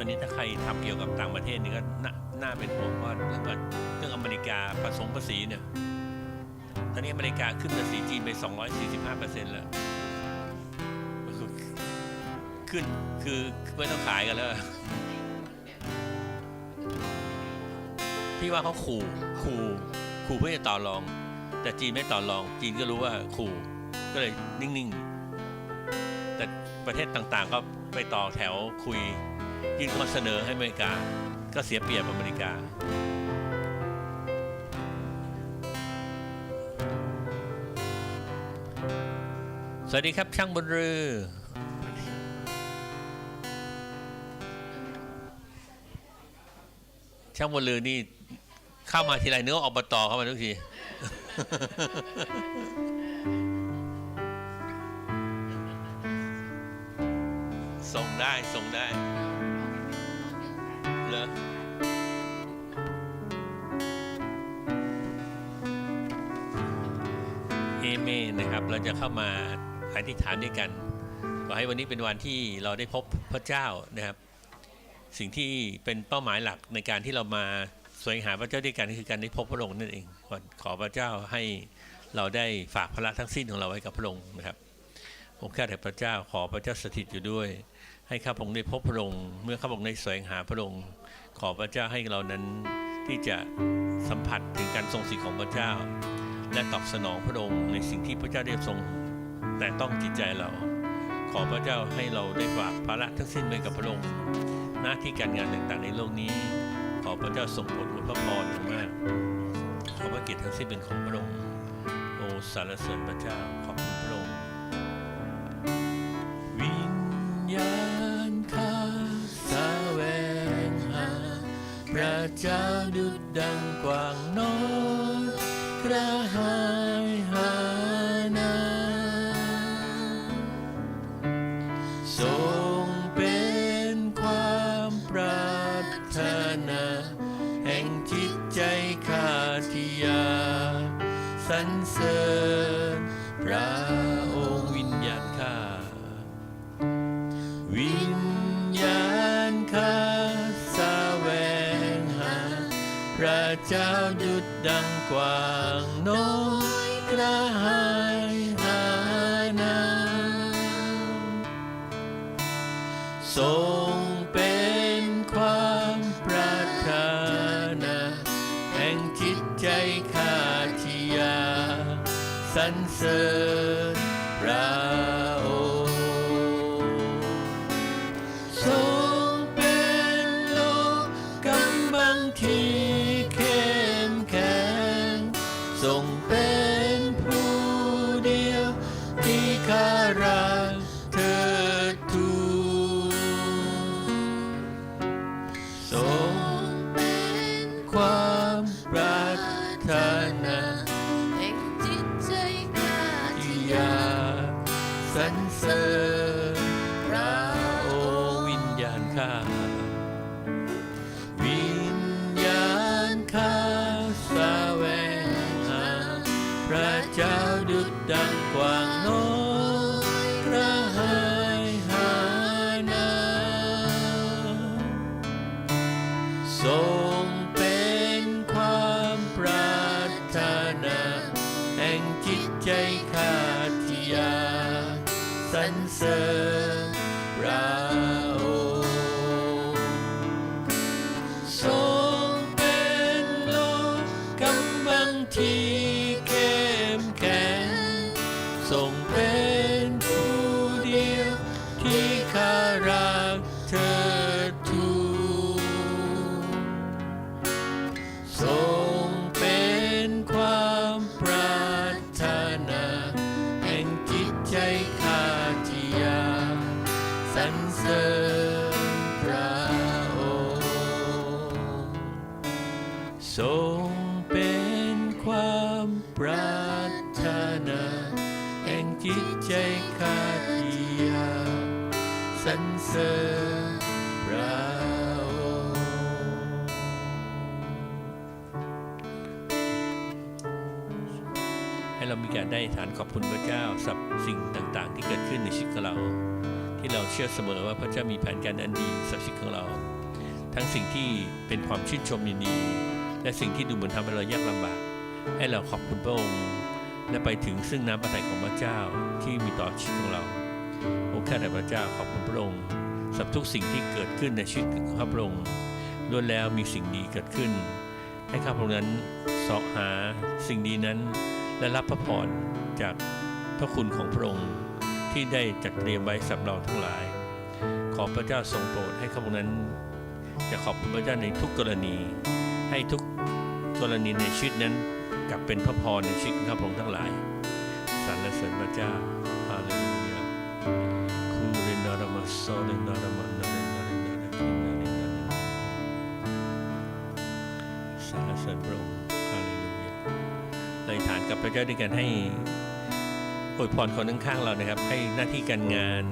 อนนี้ถ้าใครทำเกี่ยวกับต่างประเทศนี่ก็น่านาเป็นห่วงเพราะเรื่องเรื่องอเมริกาผสมภาษีเนี่ยตอนนี้อเมริกาขึ้นภาษีจีนไป 245เปอร์เซ็นต์แล้วขึ้นคือไม่ต้องขายกันแล้ว พี่ว่าเขาขู่ขู่ขู่เพื่อจะต่อรอง แต่จีนไม่ต่อรอง จีนก็รู้ว่าขู่ก็เลยนิ่ง ๆ แต่ประเทศต่างๆก็ไปต่อแถวคุย ยื่นข้อเสนอให้อเมริกา ก็เสียเปรียบอเมริกา สวัสดีครับช่างบนเรือช่างบนเรือนี่เข้ามาทีไรเนื้ออบตเข้ามาทุกทีส่งได้ ส่งได้ เหรอเอเมนนะครับ เราจะเข้ามาอธิษฐานด้วยกัน ขอให้วันนี้เป็นวันที่เราได้พบพระเจ้านะครับ สิ่งที่เป็นเป้าหมายหลักในการที่เรามาสวงหาพระเจ้าด้วยกันคือการได้พบพระองค์นั่นเองขอขอพระเจ้าให้เราได้ฝากภาระทั้งสิ้นของเราไว้กับพระองค์นะครับองค์ข้าแต่พระเจ้าขอพระเจ้าสถิตอยู่ด้วย ให้ข้าพระองค์ได้พบพระองค์เมื่อข้าพระองค์ได้แสวงหาพระองค์ขอพระเจ้าให้เรานั้นที่จะสัมผัสถึงการทรงสิทธิ์ของพระเจ้า และตอบสนองพระองค์ในสิ่งที่พระเจ้าได้ทรง แต่ต้องจิตใจเรา ขอพระเจ้าให้เราได้ฝากภาระทั้งสิ้นไว้กับพระองค์หน้าที่การงานต่างๆในโลกนี้ ขอพระเจ้าทรงโปรดอวยพระพรอย่างมากขอพระเกียรติทั้งสิ้นเป็นของพระองค์โอสรรเสริญพระเจ้าขอบคุณพระองค์วิญญาณ พระเจ้ อ รรเสริญพระโอวิญญาณข้าวิญญาณข้าแสวงหาพระเจ้าดุจดังกว้างน้อยกระหายหานาน งเป็นผู้เดียวที่ข้ารักเธอทูลทรงเป็นความปรารถนาแห่งจิตใจข้าที่อยากสรรเสริญพระองค์ทรงเป็นความปรารถนา จิตใจข้าทียาสรรเสริญพระให้เรามีการได้ฐานขอบคุณพระเจ้าสำหรับสิ่งต่างๆ ที่เกิดขึ้นในชีวิตของเรา ที่เราเชื่อเสมอว่าพระเจ้ามีแผนการอันดีสำหรับชีวิตของเรา ทั้งสิ่งที่เป็นความชื่นชมยินดี และสิ่งที่ดูเหมือนทำให้เรายากลำบาก ให้เราขอบคุณพระองค์ และไปถึงซึ่งน้ำพระทัยของพระเจ้าที่มีต่อชีวิตของเราโอ้ข้าแต่พระเจ้าขอบคุณพระองค์สำหรับทุกสิ่งที่เกิดขึ้นในชีวิตของข้าพระองค์ล้วนแล้วมีสิ่งดีเกิดขึ้น ให้ข้าพระองค์นั้นเสาะหาสิ่งดีนั้น และรับพระพรจากพระคุณของพระองค์ที่ได้จัดเตรียมไว้สำหรับเราทั้งหลาย ขอพระเจ้าทรงโปรดให้ข้าพระองค์นั้น จะขอบคุณพระเจ้าในทุกกรณี ให้ทุกกรณีในชีวิตนั้น กลับเป็นพระพรในชีวิตของข้าพระองค์ทั้งหลายสรรเสริญพระเจ้าฮาเลลูยาคูเรนารามาโซเรนารามานาเรนาเรนาเรคินาเรนาเรสรรเสริญพระองค์ฮาเลลูยาเลยฐานกับพระเจ้าด้วยกันให้อวยพรคนข้างๆเรานะครับ ให้หน้าที่การงาน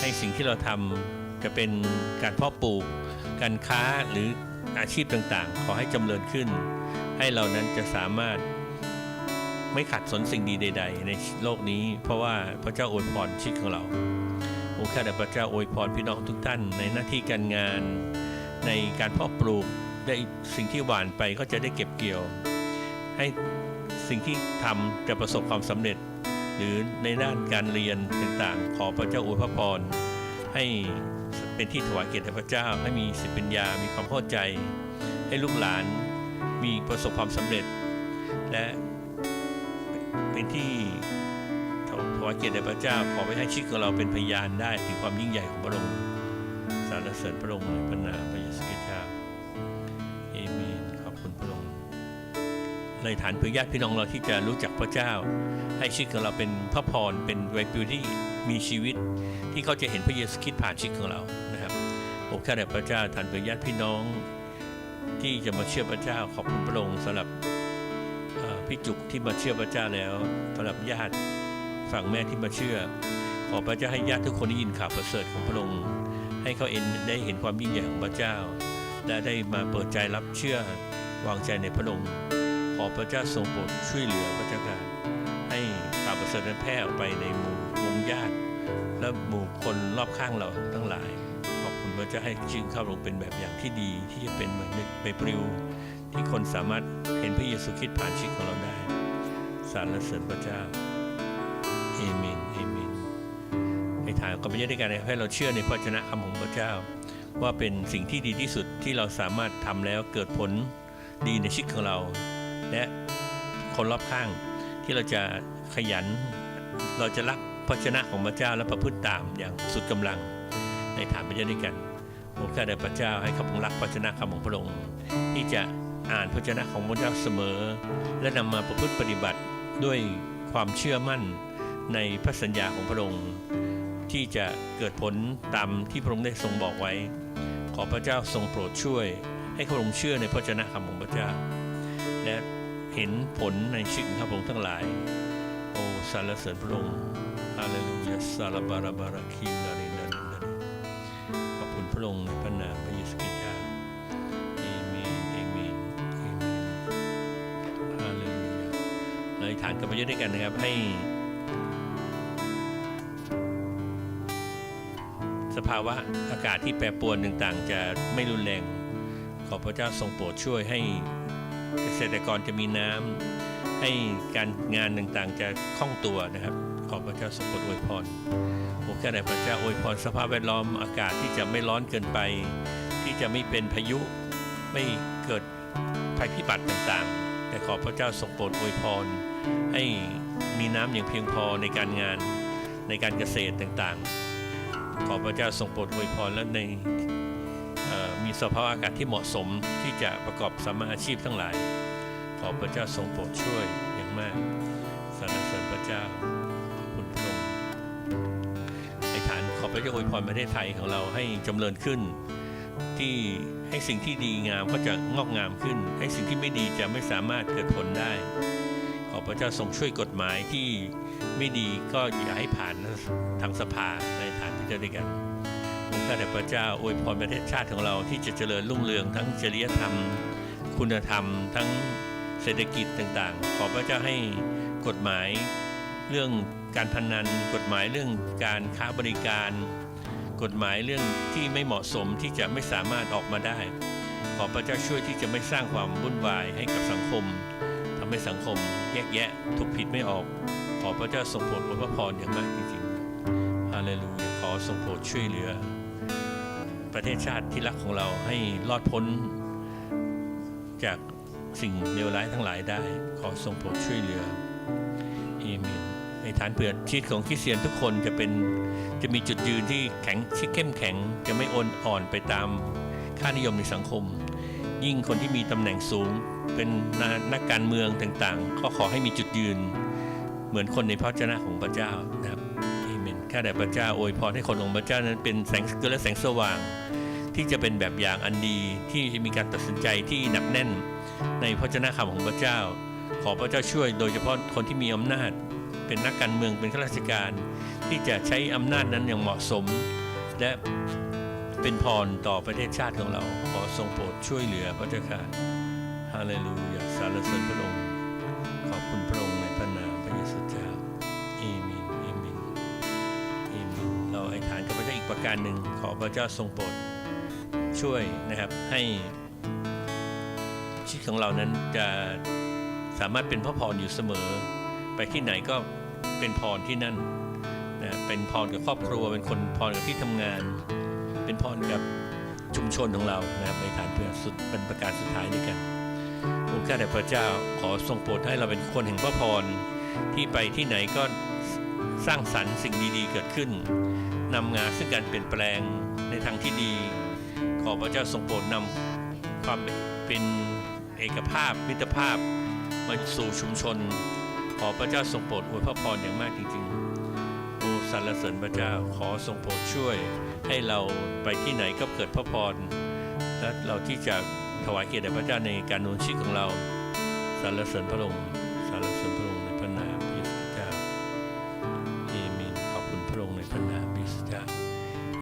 ให้สิ่งที่เราทำจะเป็นการเพาะปลูก การค้าหรืออาชีพต่างๆ ขอให้จำเริญขึ้น ให้เรานั้นจะสามารถไม่ขัดสนสิ่งดีใด ๆ ในโลกนี้ เพราะว่าพระเจ้าอวยพรชีวิตของเราองค์ข้าแต่พระเจ้าอวยพรพี่น้องทุกท่าน ในหน้าที่การงาน ในการเพาะปลูกได้สิ่งที่หวานไปก็จะได้เก็บเกี่ยว ให้สิ่งที่ทำจะประสบความสำเร็จ หรือในด้านการเรียนต่างๆ ขอพระเจ้าอวยพระพรให้เป็นที่ถวายเกียรติพระเจ้าให้มีสติปัญญา มีความเข้าใจ ให้ลูกหลาน มีประสบความสำเร็จ และเป็นที่ถวายเกียรติแด่พระเจ้า ขอไปให้ชีวิตของเราเป็นพยานได้ถึงความยิ่งใหญ่ของพระองค์สรรเสริญพระองค์ในพระนามพระเยซูคริสต์เจ้าเอเมนขอบคุณพระองค์ในฐานเพื่อญาติพี่น้องเราที่จะรู้จักพระเจ้า ให้ชีวิตของเราเป็นพระพรเป็นไวปิวที่มีชีวิต ที่เขาจะเห็นพระเยซูคริสต์ผ่านชีวิตของเรานะครับโอ้ข้าแต่พระเจ้าฐานเพื่อญาติพี่น้อง ที่จะมาเชื่อพระเจ้าขอบคุณพระองค์สำหรับพี่จุกที่มาเชื่อพระเจ้าแล้วสำหรับญาติฝั่งแม่ที่มาเชื่อ ขอพระเจ้าให้ญาติทุกคนได้ยินข่าวประเสริฐของพระองค์ให้เขาเอ็นได้เห็นความยิ่งใหญ่ของพระเจ้า และได้มาเปิดใจรับเชื่อวางใจในพระองค์ขอพระเจ้าทรงโปรดช่วยเหลือพระเจ้าค่ะให้ข่าวประเสริฐนั้นแพร่ออกไปในหมู่วงญาติ และหมู่คนรอบข้างเราทั้งหลาย ขอบคุณพระเจ้าให้จึงข้าลงเป็นแบบอย่างที่ดีที่จะเป็นเหมือนใบปลิวที่คนสามารถเห็นพระเยซูคริสต์ผ่านชีวิตของเราได้สรรเสริญพระเจ้าเอเมนเอเมนในทางก็ไม่ใช่ด้วยกันให้เราเชื่อในพระชนะคำของพระเจ้า ว่าเป็นสิ่งที่ดีที่สุดที่เราสามารถทำแล้วเกิดผลดีในชีวิตของเรา และคนรอบข้างที่เราจะขยัน เราจะรักพระชนะของพระเจ้าและประพฤติตามอย่างสุดกำลัง ในฐานพระเจ้าด้วยกัน ผมข้าแต่พระเจ้าให้ข้าพงรักพระชนะคำของพระองค์ที่จะอ่านพระชนะของพระเจ้าเสมอ และนำมาประพฤติปฏิบัติด้วยความเชื่อมั่นในพระสัญญาของพระองค์ ที่จะเกิดผลตามที่พระองค์ได้ทรงบอกไว้ ขอพระเจ้าทรงโปรดช่วย ให้ข้าพงเชื่อในพระชนะคำของพระเจ้า และเห็นผลในชีวิตข้าพงทั้งหลาย โอ้สรรเสริญพระองค์ฮาเลลูยาซาลาบาราบาราคินารินารินาริ ขอบคุณพระองในพระนามพระเยซูคริสต์เจ้าอเมนเอเมนเอเมนฮาเลลูยาเราอธิษฐานกับพระเจ้าด้วยกันนะครับให้สภาวะอากาศที่แปรปรวนต่างๆ จะไม่รุนแรง ขอพระเจ้าทรงโปรดช่วยให้เกษตรกรจะมีน้ำให้การงานต่างๆ จะคล่องตัวนะครับ ขอพระเจ้าทรงโปรดอวยพร โอ้แค่ไหนพระเจ้าอวยพรสภาพแวดล้อมอากาศที่จะไม่ร้อนเกินไป ที่จะไม่เป็นพายุไม่เกิดภัยพิบัติต่างๆ แต่ขอพระเจ้าทรงโปรดอวยพร ให้มีน้ำอย่างเพียงพอในการงานในการเกษตรต่างๆ ขอพระเจ้าทรงโปรดอวยพรและในมีสภาพอากาศที่เหมาะสมที่จะประกอบสมมาอาชีพทั้งหลาย ขอพระเจ้าทรงโปรดช่วยอย่างมากสรรเสริญพระเจ้า พระเจ้าอวยพรประเทศไทยของเราให้จำเริญขึ้น ที่ให้สิ่งที่ดีงามก็จะงอกงามขึ้น ให้สิ่งที่ไม่ดีจะไม่สามารถเกิดผลได้ ขอพระเจ้าทรงช่วยกฎหมายที่ไม่ดีก็อย่าให้ผ่านทางสภาในฐานที่จะด้วยกันข้าแต่พระเจ้าอวยพรประเทศชาติของเราที่จะเจริญรุ่งเรืองทั้งจริยธรรม คุณธรรม ทั้งเศรษฐกิจต่างๆ ขอพระเจ้าให้กฎหมายเรื่อง การพนันกฎหมายเรื่องการค้าบริการ กฎหมายเรื่องที่ไม่เหมาะสมที่จะไม่สามารถออกมาได้ ขอพระเจ้าช่วยที่จะไม่สร้างความวุ่นวายให้กับสังคมทำให้สังคมแยกแยะทุกผิดไม่ออก ขอพระเจ้าทรงโปรดอวยพระพรอย่างมากจริงๆฮาเลลูยาขอทรงโปรดช่วยเหลือ ประเทศชาติที่รักของเราให้รอดพ้น จากสิ่งเลวร้ายทั้งหลายได้ ขอทรงโปรดช่วยเหลือเอเมน ฐานเปลือชีวิตของคริสเตียนทุกคนจะเป็นจะมีจุดยืนที่แข็งที่เข้มแข็ง จะไม่โอนอ่อนไปตามค่านิยมในสังคม ยิ่งคนที่มีตำแหน่งสูง เป็นน,นักการเมืองต่างๆ ก็ขอให้มีจุดยืน เหมือนคนในพระเจ้าของพระเจ้านะครับเอเมนข้าแต่พระเจ้าอวยพรให้คนของพระเจ้านั้นเป็นแสงเกลือและแสงสว่าง ที่จะเป็นแบบอย่างอันดีที่มีการตัดสินใจที่หนักแน่น ในพระเจ้าคำของพระเจ้า ขอพระเจ้าช่วยโดยเฉพาะคนที่มีอำนาจ เป็นนักการเมืองเป็นข้าราชการ ที่จะใช้อำนาจนั้นอย่างเหมาะสม และเป็นพรต่อประเทศชาติของเรา ขอทรงโปรดช่วยเหลือพระเจ้าค่ะฮาเลลูยาสรรเสริญพระองค์ขอบคุณพระองค์ในพระนามพระเยซูเจ้าเอเมนเอเมนเอเมนเราอธิษฐานกับพระเจ้าอีกประการหนึ่งขอพระเจ้าทรงโปรดช่วยนะครับให้ชีวิตของเรานั้นจะสามารถเป็นพระพรอยู่เสมอ ไปที่ไหนก็ เป็นพรที่นั่นนะเป็นพรกับครอบครัว เป็นคนพรกับที่ทำงาน เป็นพรกับชุมชนของเรานะครับในฐานเพื่อสุดเป็นประการสุดท้ายด้วยกันองค์ข้าแต่พระเจ้าขอทรงโปรดให้เราเป็นคนแห่งพระพรที่ไปที่ไหนก็สร้างสรรค์สิ่งดีๆเกิดขึ้นนำงานซึ่งการเปลี่ยนแปลงในทางที่ดี ขอพระเจ้าทรงโปรดนำความเป็นเอกภาพมิตรภาพมาสู่ชุมชน อพระเจ้าทรงโปรดอวยพระพรอย่างมากจริงๆโอ้สรรเสริญพระเจ้าขอทรงโปรดช่วย ให้เราไปที่ไหนก็เกิดพระพรและเราที่จะถวายเกียรติแด่พระเจ้าในการนุนชีวิตของเราสรเสริญพระองค์สรรเสริญพระองค์